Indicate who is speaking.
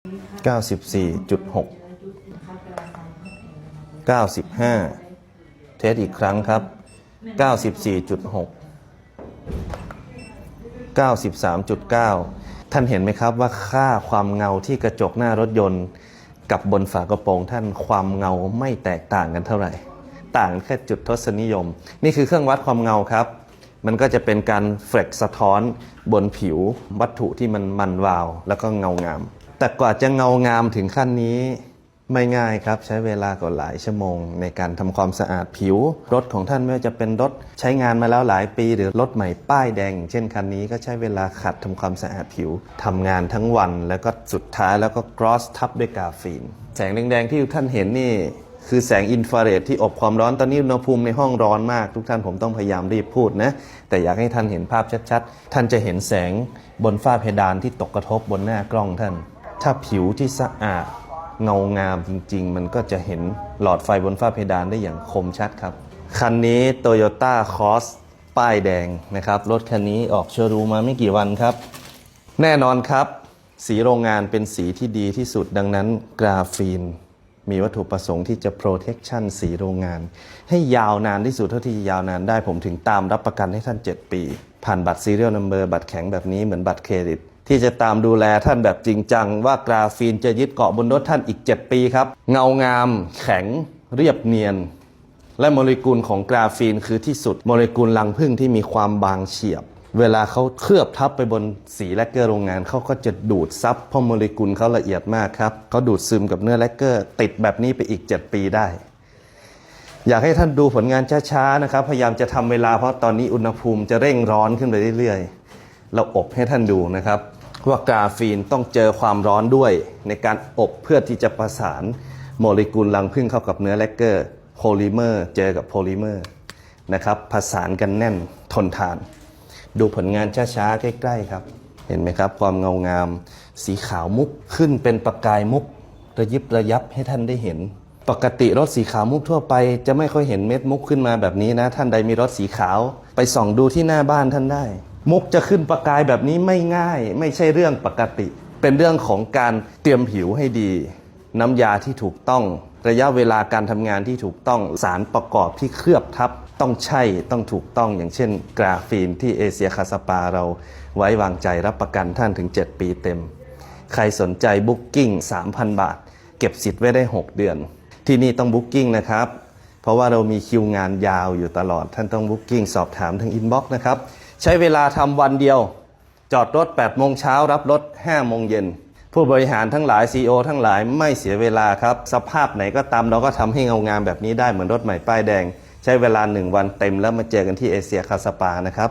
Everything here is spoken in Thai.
Speaker 1: 94.6 95 เทสอีกครั้งครับ 94.6 93.9 ท่านเห็นไหมครับว่าค่าความเงาที่กระจกหน้ารถยนต์ กับบนฝากระโปรงท่านความเงาไม่แตกต่างกันเท่าไหร่ ต่างแค่จุดทศนิยม นี่คือเครื่องวัดความเงาครับ มันก็จะเป็นการเฟลกสะท้อนบนผิววัตถุที่มันมันวาว แล้วก็เงางาม แต่กว่าจะเงางามถึงขั้นนี้ไม่ง่ายครับ ใช้เวลากว่าหลายชั่วโมง ในการทำความสะอาดผิว รถของท่านไม่ว่าจะเป็นรถใช้งานมาแล้วหลายปี หรือรถใหม่ป้ายแดง เช่นคันนี้ก็ใช้เวลาขัดทำความสะอาดผิวทำงานทั้งวัน แล้วก็สุดท้ายแล้วก็กรอสทับด้วยกาฟีน แสงแดงๆที่ท่านเห็นนี่คือแสงอินฟราเรดที่อบความร้อนตอนนี้อุณหภูมิในห้องร้อนมาก ทุกท่านผมต้องพยายามรีบพูดนะ แต่อยากให้ท่านเห็นภาพชัดๆ ท่านจะเห็นแสงบนฝ้าเพดานที่ตกกระทบบนหน้ากล้องท่าน ถ้าผิวที่สะอาดเงางามจริง ๆ มันก็จะเห็นหลอดไฟบนฝ้าเพดานได้อย่างคมชัดครับ คันนี้ Toyota Cross ป้ายแดงนะครับ รถคันนี้ออกโชว์รูมมาไม่กี่วันครับ แน่นอนครับ สีโรงงานเป็นสีที่ดีที่สุดดังนั้นกราฟีน มีวัตถุประสงค์ที่จะ protection สีโรงงาน ให้ยาวนานที่สุดเท่าที่ยาวนานได้ผมถึงตามรับประกันให้ท่าน 7 ปี ผ่านบัตร serial number บัตรแข็งแบบนี้เหมือนบัตรเครดิต ที่จะตามดูแลท่านแบบจริงจัง ว่ากราฟีนจะยึดเกาะบนรถท่านอีก 7 ปีครับ เงางาม แข็งเรียบเนียน และโมเลกุลของกราฟีนคือที่สุดโมเลกุลรังผึ้งที่มีความบางเฉียบ เวลาเขาเคลือบทับไปบนสีแลกเกอร์โรงงานเขาก็จะดูดซับเพราะโมเลกุลเขาละเอียดมากครับเขาดูดซึมกับเนื้อแลกเกอร์ ติดแบบนี้ไปอีก 7 ปีได้อยากให้ท่านดูผลงานช้าๆนะครับ พยายามจะทำเวลาเพราะตอนนี้อุณหภูมิจะเร่งร้อนขึ้นไปเรื่อยๆ เราอบให้ท่านดูนะครับ ว่ากราฟีนต้องเจอความร้อนด้วย ในการอบเพื่อที่จะประสานโมเลกุลรังผึ้งเข้ากับเนื้อแลกเกอร์โพลิเมอร์เจอกับโพลิเมอร์นะครับผสานกันแน่นทนทาน ดูผลงานช้าๆ ใกล้ๆครับ เห็นไหมครับ ความเงางาม สีขาวมุกขึ้นเป็นประกายมุกระยิบระยับให้ท่านได้เห็น ปกติรถสีขาวมุกทั่วไป จะไม่ค่อยเห็นเม็ดมุกขึ้นมาแบบนี้นะ ท่านใดมีรถสีขาว ไปส่องดูที่หน้าบ้านท่านได้ มุกจะขึ้นประกายแบบนี้ไม่ง่าย ไม่ใช่เรื่องปกติ เป็นเรื่องของการเตรียมผิวให้ดี น้ำยาที่ถูกต้อง ระยะเวลาการทำงานที่ถูกต้องสารประกอบที่เคลือบทับต้องใช่ต้องถูกต้องอย่างเช่น กราฟีนที่เอเชียคาสปาเราไว้วางใจรับประกันท่านถึง 7 ปีเต็ม ใครสนใจบุ๊กกิ้ง3,000 บาท เก็บสิทธิ์ไว้ได้ 6 เดือน ที่นี่ต้องบุ๊กกิ้งนะครับ เพราะว่าเรามีคิวงานยาวอยู่ตลอดท่านต้องบุ๊กกิ้งสอบถามทางอินบ็อกซ์นะครับ ใช้เวลาทำวันเดียว จอดรถ8โมงเช้ารับรถ5โมงเย็นผู้บริหารทั้งหลาย CEO ทั้งหลายไม่เสียเวลาครับ สภาพไหนก็ตามเราก็ทำให้เงางามแบบนี้ได้เหมือนรถใหม่ป้ายแดง ใช้เวลา 1 วันเต็มแล้วมาเจอกันที่เอเชียคาสปานะครับ